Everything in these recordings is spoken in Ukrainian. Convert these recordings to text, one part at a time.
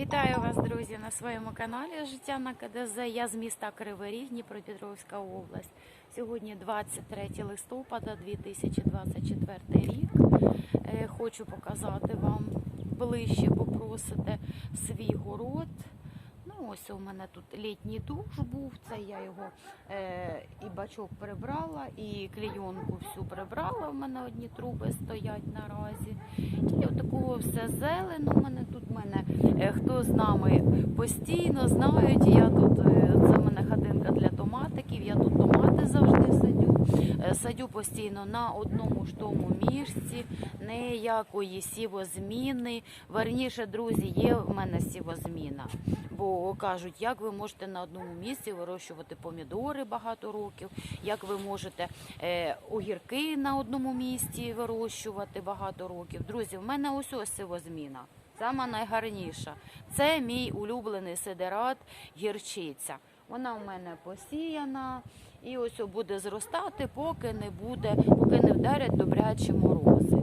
Вітаю вас, друзі, на своєму каналі Життя на КДЗ. Я з міста Кривий Ріг, Дніпропетровська область. Сьогодні 23 листопада 2024 рік. Е, Хочу показати вам ближче, попросите свій город. Ось у мене тут літній душ був, це я його е, і бачок прибрала, і клейонку всю прибрала. У мене одні труби стоять наразі. І отакого все зелено. У мене тут мене е, хто з нами постійно знають. Я тут е, це в мене хатинка для томатиків. Я тут томати завжди садю. Садю постійно на одному ж тому місці, ніякої сівозміни. Верніше, друзі, є в мене сівозміна. Бо кажуть, як ви можете на одному місці вирощувати помідори багато років, як ви можете е, огірки на одному місці вирощувати багато років. Друзі, в мене ось ось сивозміна. Сама найгарніша. Це мій улюблений сидерат гірчиця. Вона в мене посіяна і ось буде зростати, поки не буде, поки не вдарять добрячі морози.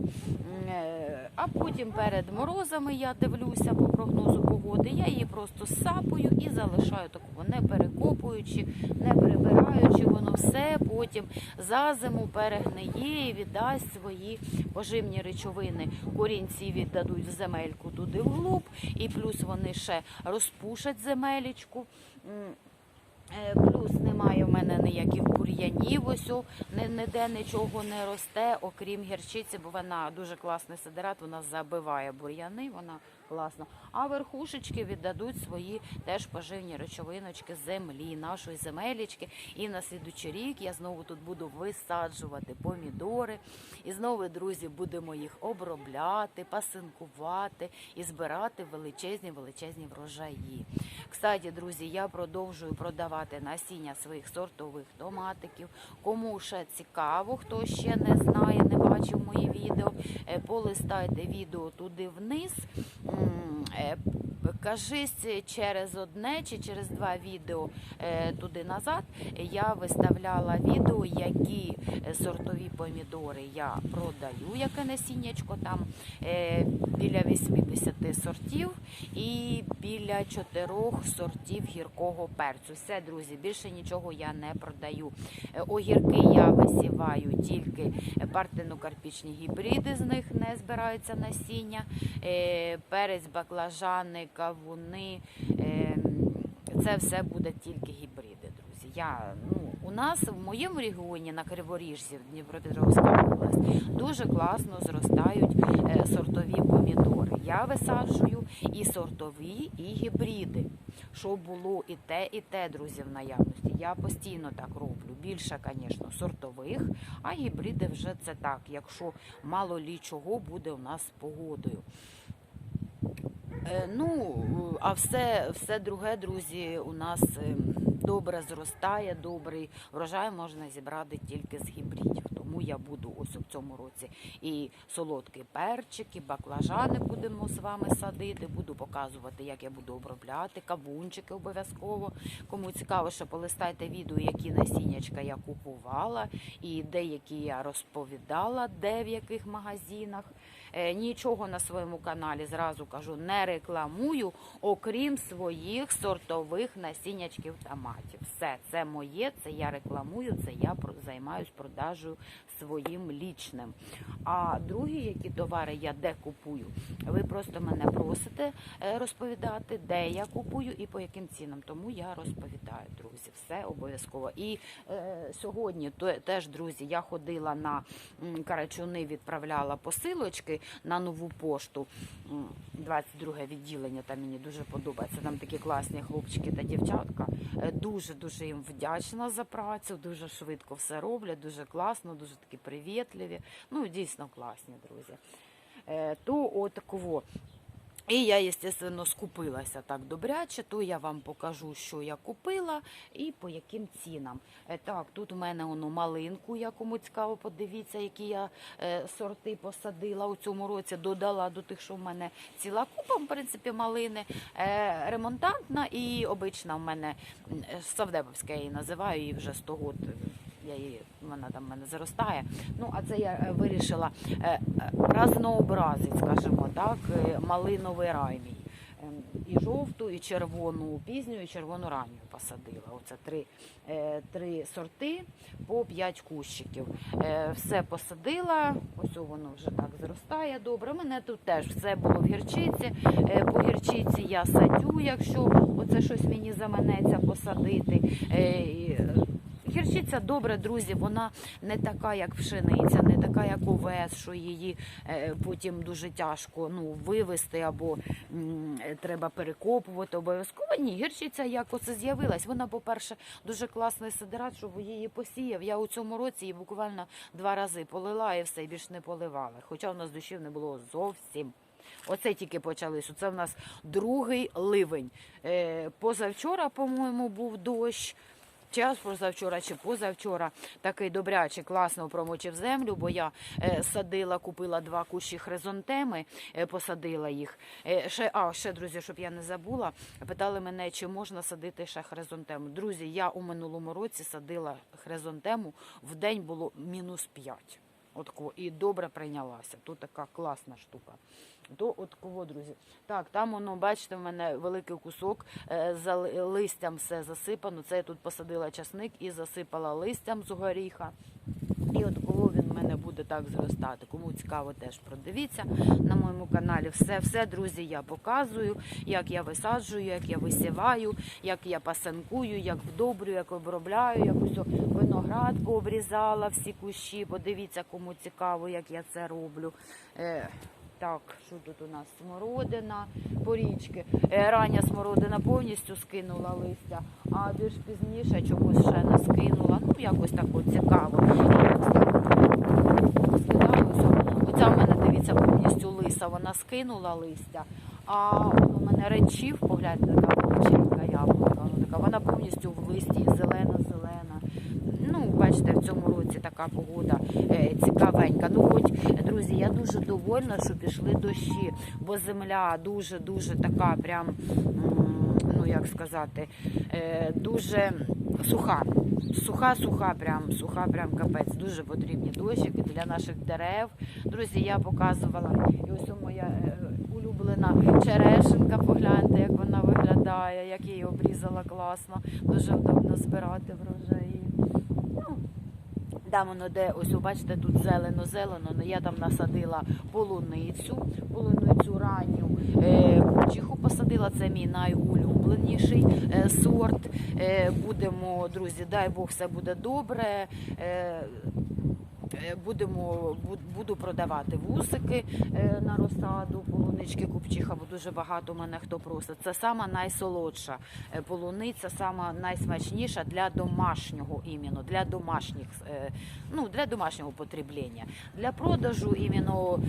Е, А потім перед морозами я дивлюся по прогнозу погоди. Я її просто сапаю і залишаю такого, не перекопуючи, не прибираючи. Воно все потім за зиму перегниє і віддасть свої поживні речовини. Корінці віддадуть в земельку туди вглуб, і плюс вони ще розпушать земелечку. Е, Плюс немає в мене ніяких бур'янів, ось ні- ніде нічого не росте, окрім гірчиці, бо вона дуже класний сидерат, вона забиває бур'яни, вона класна. А верхушечки віддадуть свої теж поживні речовиночки землі, нашої земелічки. І на слідучий рік я знову тут буду висаджувати помідори. І знову, друзі, будемо їх обробляти, пасинкувати і збирати величезні величезні врожаї. Кстати, друзі, я продовжую продавати насіння своїх сортових томатиків. Кому ще цікаво, хто ще не знає, не бачив мої відео, е, полистайте відео туди вниз. Кажись, через одне чи через два відео е, туди назад я виставляла відео, які е, сортові помідори я продаю, яке насіннячко там е, біля 80 сортів і біля 4 сортів гіркого перцю. Все, друзі, більше нічого я не продаю. Огірки я висіваю тільки партенокарпічні гібриди, з них не збираються насіння. Перець, баклажани, кавуни. е, Це все буде тільки гібриди, друзі. Я, ну, у нас в моєму регіоні на Криворіжжі, Дніпропетровська область, дуже класно зростають е, сортові помідори. Я висаджую і сортові, і гібриди. Щоб було і те, і те, друзі, в наявності. Я постійно так роблю. Більше, звісно, сортових, а гібриди вже це так, якщо мало лі чого буде у нас з погодою. Е, Ну, а все, все друге, друзі, у нас е, добре зростає, добрий врожай можна зібрати тільки з гібридів. Тому я буду ось у цьому році і солодкий перчик, і баклажани будемо з вами садити. Буду показувати, як я буду обробляти, кавунчики обов'язково. Кому цікаво, що полистайте відео, які насіннячка я купувала, і деякі я розповідала, де в яких магазинах. Е, Нічого на своєму каналі зразу кажу, не рекламую, окрім своїх сортових насіннячків томатів. Все це моє, це я рекламую, це я займаюсь продажею своїм лічним. А другі, які товари я де купую, ви просто мене просите е, розповідати, де я купую і по яким цінам. Тому я розповідаю, друзі, все обов'язково. І е, сьогодні теж, друзі, я ходила на Карачуни, відправляла посилочки на нову пошту. 22 відділення. Там мені дуже подобається. Там такі класні хлопчики та дівчатка. Е, Дуже дуже їм вдячна за працю. Дуже швидко все роблять, дуже класно, дуже такі привітливі. Ну дійсно класні друзі. То от отаково. І я, звісно, скупилася так добряче, то я вам покажу, що я купила і по яким цінам. Е, Так, тут у мене воно малинку, я кому цікаво, подивіться, які я е, сорти посадила у цьому році, додала до тих, що в мене ціла купа, в принципі, малини. Е, ремонтантна і обична в мене е, я її називаю, і вже 100 год я її, вона там в мене заростає. Ну, а це я е, вирішила е, е, разнообразити, скажімо так, малиновий рай мій. ем, і жовту, і червону пізню, і червону ранню посадила. Оце три, три сорти по 5 кущиків. Все посадила, ось воно вже так зростає добре. У мене тут теж все було в гірчиці. По гірчиці я садю, якщо оце щось мені заманеться посадити. Гірчиця добре, друзі, вона не така, як пшениця, не така, як овес, що її е, потім дуже тяжко ну, вивезти або м, е, треба перекопувати обов'язково. Ні, гірчиця як оце з'явилась. Вона, по-перше, дуже класний сидират, щоб її посіяв. Я у цьому році її буквально два рази полила і все, і більш не поливала. Хоча у нас дощів не було зовсім. Оце тільки почалось. Це в нас другий ливень. Е, позавчора, по-моєму, був дощ. Час позавчора чи позавчора такий добряче класно промочив землю, бо я е, садила, купила два кущі хризантеми, е, посадила їх. Е, ще, а, ще, друзі, щоб я не забула, питали мене, чи можна садити ще хризонтему. Друзі, я у минулому році садила хризонтему, в день було мінус 5. От кого, і добре прийнялася. Тут така класна штука. То от кого, друзі. Так, там воно, бачите, в мене великий кусок е, за листям все засипано. Це я тут посадила часник і засипала листям з горіха. І от мене буде так зростати. Кому цікаво, теж продивіться на моєму каналі. Все, все, друзі, я показую, як я висаджую, як я висіваю, як я пасанкую, як вдобрю, як обробляю, як ось виноградку обрізала всі кущі. Подивіться, кому цікаво, як я це роблю. Е, так, що тут у нас? Смородина, порічки. Е, Рання смородина повністю скинула листя, а більш пізніше чомусь ще не скинула. Ну, якось так цікаво. Скидалося. Оця в мене, дивіться, повністю лиса, вона скинула листя. А у мене речів, погляньте, така величенька яблука. Вона така, вона повністю в листі зелена-зелена. Ну, бачите, в цьому році така погода е, цікавенька. Ну, хоч, друзі, я дуже довольна, що пішли дощі, бо земля дуже-дуже така, прям, ну як сказати, е, дуже суха. Суха, суха, прям суха, прям капець. Дуже потрібні дощики для наших дерев. Друзі, я показувала. І ось моя е, улюблена черешенка. Погляньте, як вона виглядає, як її обрізала класно. Дуже вдобно збирати врожаї. Ну, там воно де, ось бачите, тут зелено-зелено, я там насадила полуницю, полуницю ранню. Е, кучиху посадила, це мій найулюбленіший е, сорт. Е, будемо, друзі, дай Бог, все буде добре. Е, Будемо буду продавати вусики е, на розсаду, полунички купчиха, бо дуже багато мене хто просить. Це сама найсолодша е, полуниця, сама найсмачніша для домашнього іменно, для домашніх, ну для домашнього потреблення. Для продажу іменно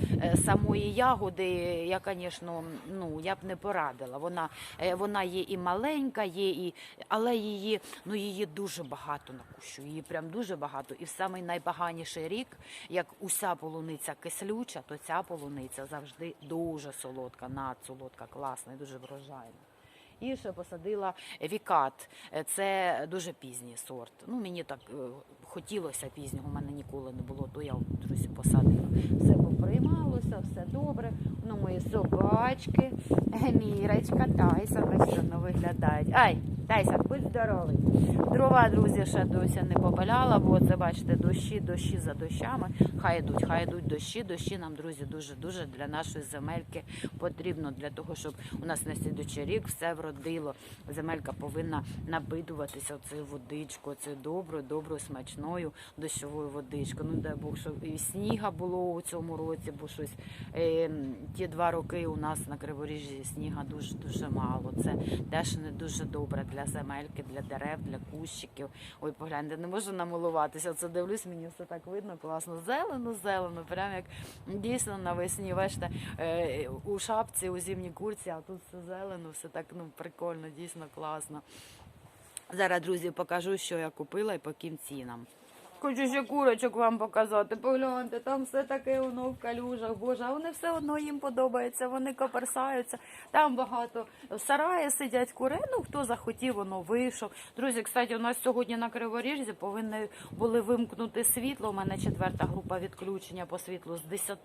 самої ягоди я, звісно, ну я б не порадила. Вона, вона є і маленька, є і але її ну її дуже багато на кущу. Її прям дуже багато. І в самий найпоганіший рік, як уся полуниця кислюча, то ця полуниця завжди дуже солодка, надсолодка, класна і дуже врожайна. І ще посадила вікат. Е, Це дуже пізній сорт. Ну мені так е, хотілося пізнього, у мене ніколи не було, то я друзі посадила. Все поприймалося, все добре. Ну, мої собачки, Мірочка, Тайсон, ось воно виглядають. Ай, Тайсон, будь здоровий. Дрова, друзі, ще досі не попаляла, бо це бачите, дощі, дощі за дощами. Хай йдуть, хай йдуть дощі. Дощі нам, друзі, дуже дуже для нашої земельки потрібно для того, щоб у нас на слідучий рік все вродило. Земелька повинна напитуватися цією водичкою, цією доброю, доброю, смачною дощовою водичкою. Ну дай Бог, щоб і сніга було у цьому році, бо щось е, ті два роки у нас на Криворіжжі сніга дуже дуже мало. Це теж не дуже добре для земельки, для дерев, для кущиків. Ой, погляньте, не можу намилуватися. Це дивлюсь, мені все так видно, класно. Зелено, зелено, прям як дійсно навесні. Бачите, е, у шапці, у зимній курці, а тут все зелено, все так ну прикольно, дійсно класно. Зараз, друзі, покажу, що я купила і по яким цінам. Хочу ще курочок вам показати. Погляньте, там все таке воно в калюжах. Боже, а вони все одно їм подобається, вони коперсаються. Там багато в сараї сидять кури. Ну хто захотів, воно вийшов. Друзі, кстати, у нас сьогодні на Криворіжжі повинні були вимкнути світло. У мене четверта група відключення по світлу з 10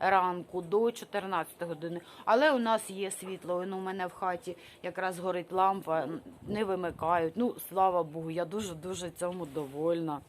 ранку до 14 години. Але у нас є світло. Воно у мене в хаті якраз горить лампа, не вимикають. Ну, слава Богу, я дуже дуже цьому довольна.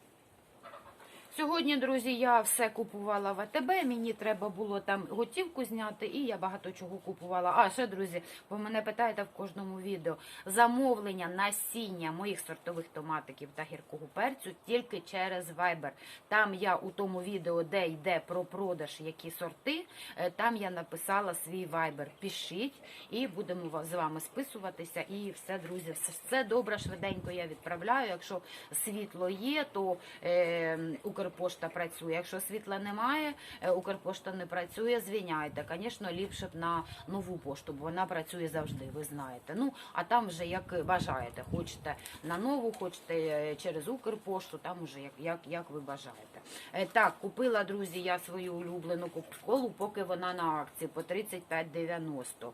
Сьогодні, друзі, я все купувала в АТБ. Мені треба було там готівку зняти, і я багато чого купувала. А ще, друзі, ви мене питаєте в кожному відео замовлення насіння моїх сортових томатиків та гіркого перцю тільки через Viber. Там я у тому відео, де йде про продаж, які сорти, е, там я написала свій Viber. Пишіть і будемо з вами списуватися. І все, друзі, все- добре, швиденько я відправляю. Якщо світло є, то е, Укрпошта працює. Якщо світла немає, е, Укрпошта не працює, звіняйте. Звісно, ліпше б на нову пошту, бо вона працює завжди, ви знаєте. Ну, а там вже як бажаєте. Хочете на нову, хочете е, через Укрпошту, там уже як, як, як ви бажаєте. Е, Так, купила, друзі, я свою улюблену кока-колу, поки вона на акції по 35,90.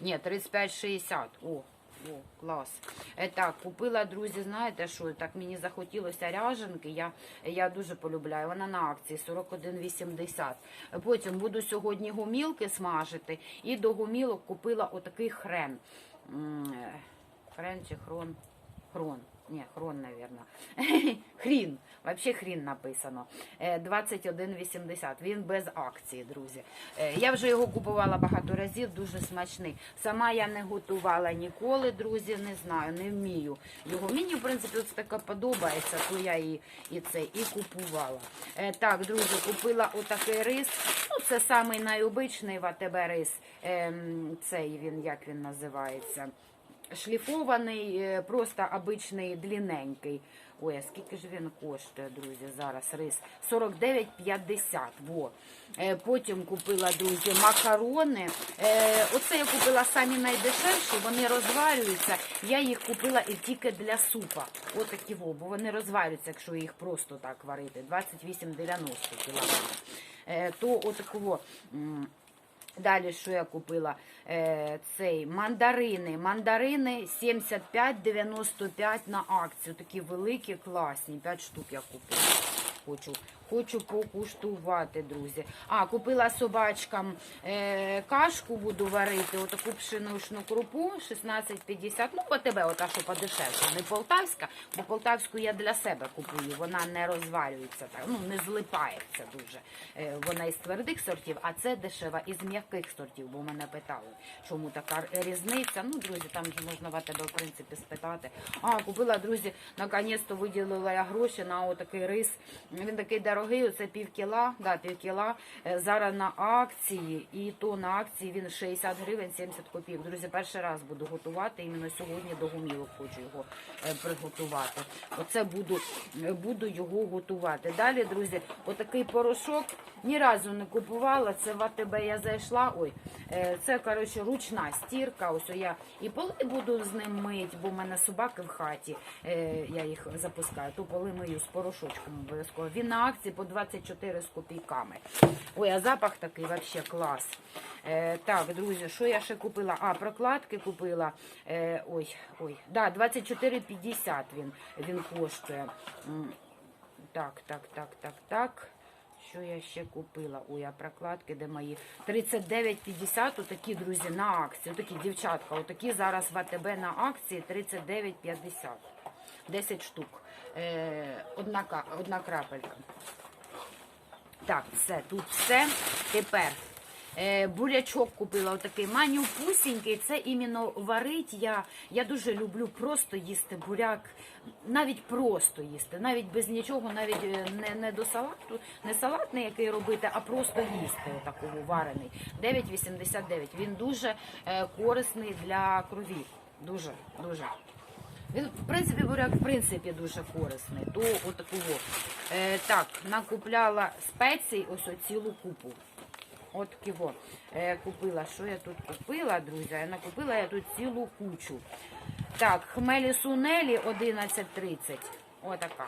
Ні, 35,60. О, о, клас. Е, так, купила, друзі, знаєте що, так мені захотілося ряженки, я, я дуже полюбляю, вона на акції 41,80. Потім буду сьогодні гумілки смажити, і до гумілок купила отакий хрен. Е, Хрен чи хрон? Хрон. Ні, хрон, навірно. Хрін. Взагалі хрін написано. Е, 21,80. Він без акції, друзі. Е, Я вже його купувала багато разів, дуже смачний. Сама я не готувала ніколи, друзі, не знаю, не вмію його. Мені, в принципі, ось таке подобається, то я і, і це і купувала. Е, Так, друзі, купила отакий рис. Ну, це самий найобичний в АТБ рис. Ем, Цей він, як він називається? Шліфований, е, просто обичний длинненький. Ой, а скільки ж він коштує, друзі, зараз рис? 49,50. Во. Е, Потім купила, друзі, макарони. Е, Оце я купила самі найдешевші, вони розварюються. Я їх купила тільки для супа. Отакі во, бо вони розварюються, якщо їх просто так варити. 28,90 кілограм. Е, То отакого. Далі, що я купила? Е, цей мандарини. Мандарини 75,95 на акцію. Такі великі, класні. 5 штук я купила. Хочу, хочу покуштувати, друзі. А, купила собачкам е, кашку, буду варити. Отаку пшеничну крупу 16,50. Ну, по тебе, ота, що подешевше. Не полтавська, бо полтавську я для себе купую. Вона не розвалюється, так, ну не злипається дуже. Е, вона із твердих сортів, а це дешева із м'яких сортів, бо мене питали, чому така різниця. Ну, друзі, там же можна в тебе, в принципі, спитати. А, купила, друзі, наконець-то виділила я гроші на отакий рис. Він такий дорогий, оце пів кіла, да, пів. Е, Зараз на акції, і то на акції він 60 гривень 70 копійок. Друзі, перший раз буду готувати. Іменно сьогодні до гумілок хочу його е, приготувати. Оце буду, е, буду його готувати. Далі, друзі, отакий порошок. Ні разу не купувала. Це в АТБ я зайшла. Ой, це коротше ручна стірка. Ось я і поли буду з ним мити, бо в мене собаки в хаті. Я їх запускаю. То поли мию з порошочком обов'язково. Він на акції по 24 з копійками. Ой, а запах такий взагалі клас. Е, так, друзі, що я ще купила? А, прокладки купила. Е, ой, ой, да, 24,50 він, він коштує. Так, так, так, так, так. Що я ще купила? Ой, а прокладки, де мої? 39,50, отакі, друзі, на акції. Отакі дівчатка, отакі зараз в АТБ на акції 39,50. 10 штук. Е, одна, одна крапелька. Так, все, тут все. Тепер е, бурячок купила, отакий манюпусінький. Це іменно варить. Я, я дуже люблю просто їсти буряк, навіть просто їсти, навіть без нічого, навіть е, не, не до салату, не салатний, який робити, а просто їсти отакого варений. 9,89. Він дуже корисний для крові. Дуже, дуже. Він, в принципі, буряк, в принципі, дуже корисний. То отакого. Е, так, накупляла спецій, ось цілу купу. От ківо. Е, купила. Що я тут купила, друзі? Я накупила я тут цілу кучу. Так, хмелі сунелі 11.30. Отака.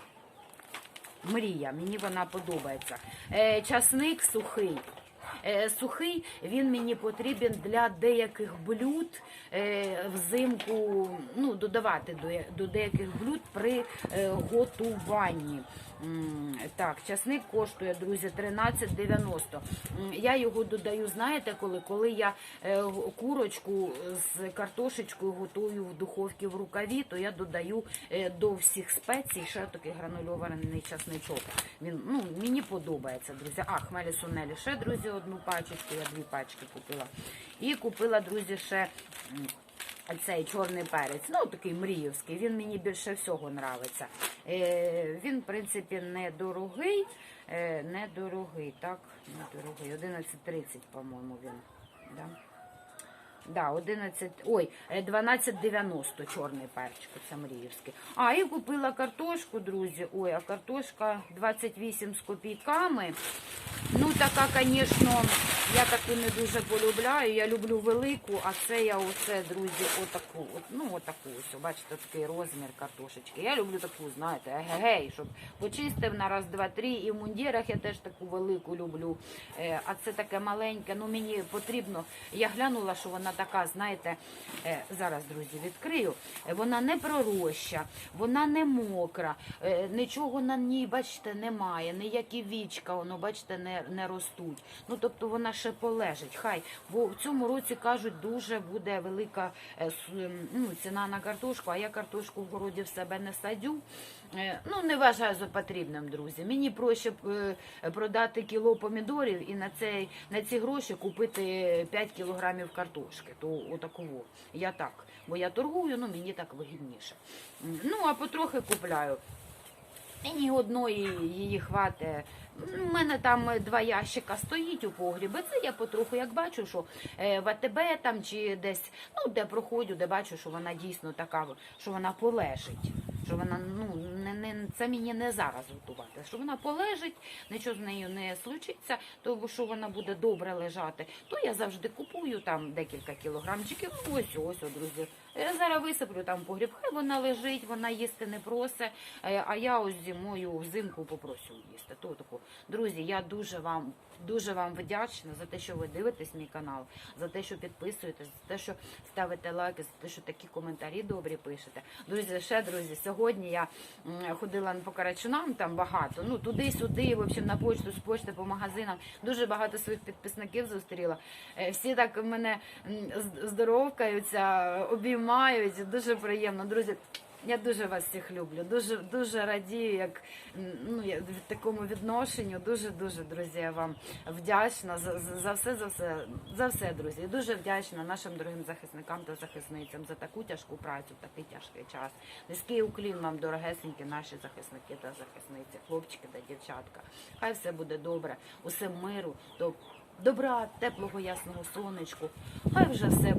мрія. Мені вона подобається. Е, часник сухий. Е, Сухий він мені потрібен для деяких блюд е, взимку, ну, додавати до, деяких блюд при е, готуванні. Так, часник коштує, друзі, 13,90. Я його додаю, знаєте, коли? Коли я е, курочку з картошечкою готую в духовці в рукаві, то я додаю е, до всіх спецій ще такий гранульований часничок. Він ну, мені подобається, друзі. А, хмелі сунелі. Ще, друзі, одну пачечку, я дві пачки купила. І купила, друзі, ще. Цей чорний перець, ну такий мріївський, він мені більше всього нравиться. Е, він, в принципі, недорогий, е, недорогий, так, недорогий, 11,30, по-моєму, він. Да? Да, 11, ой, е, 12,90 чорний перчик, це мріївський. А, і купила картошку, друзі. Ой, а картошка 28 з копійками. Ну, така, звісно, я таку не дуже полюбляю. Я люблю велику, а це я оце, друзі, отаку. От, ну, отаку ось, бачите, такий розмір картошечки. Я люблю таку, знаєте, егегей, щоб почистив на раз, два, три. І в мундірах я теж таку велику люблю. Е, а це таке маленьке, ну мені потрібно. Я глянула, що вона така, знаєте, е, зараз, друзі, відкрию. Е, Вона не пророща, вона не мокра, е, нічого на ній, бачите, немає, ніякі вічка, воно, бачите, не, не ростуть. Ну, тобто вона ще полежить. Хай, бо в цьому році кажуть, дуже буде велика ну, ціна на картошку, а я картошку в городі в себе не садю. Ну, не вважаю за потрібним, друзі. Мені проще продати кіло помідорів і на, цей, на ці гроші купити 5 кілограмів картошки. То отаково. Я так. Бо я торгую, ну мені так вигідніше. Ну, а потрохи купляю. Ні одної її хватить. У мене там два ящика стоїть у погрібі. Це я потроху як бачу, що е, в АТБ там чи десь, ну де проходжу, де бачу, що вона дійсно така, що вона полежить. Що вона ну не, не це мені не зараз готувати. Що вона полежить, нічого з нею не случиться, то що вона буде добре лежати. То я завжди купую там декілька кілограмчиків. Ось ось, ось друзі. Я зараз висиплю там погріб. Хай вона лежить, вона їсти не просить. е, А я ось зимою взимку попрошу їсти. То. Друзі, я дуже вам дуже вам вдячна за те, що ви дивитесь мій канал, за те, що підписуєтесь, за те, що ставите лайки, за те, що такі коментарі добрі пишете. Друзі, ще друзі, сьогодні я ходила по Карачунам, там багато. Ну туди-сюди, в на почту, з почти по магазинам. Дуже багато своїх підписників зустріла. Е, Всі так мене м, з- обіймають. Дуже приємно, друзі. Я дуже вас всіх люблю, дуже дуже радію, як ну я в такому відношенню. Дуже дуже друзі, я вам вдячна за, за все, за все, за все, друзі. І Дуже вдячна нашим дорогим захисникам та захисницям за таку тяжку працю, такий тяжкий час. Низький уклін вам, дорогесенькі наші захисники та захисниці, хлопчики та дівчатка. Хай все буде добре, усе миру, до добра, теплого ясного сонечку. Хай вже все.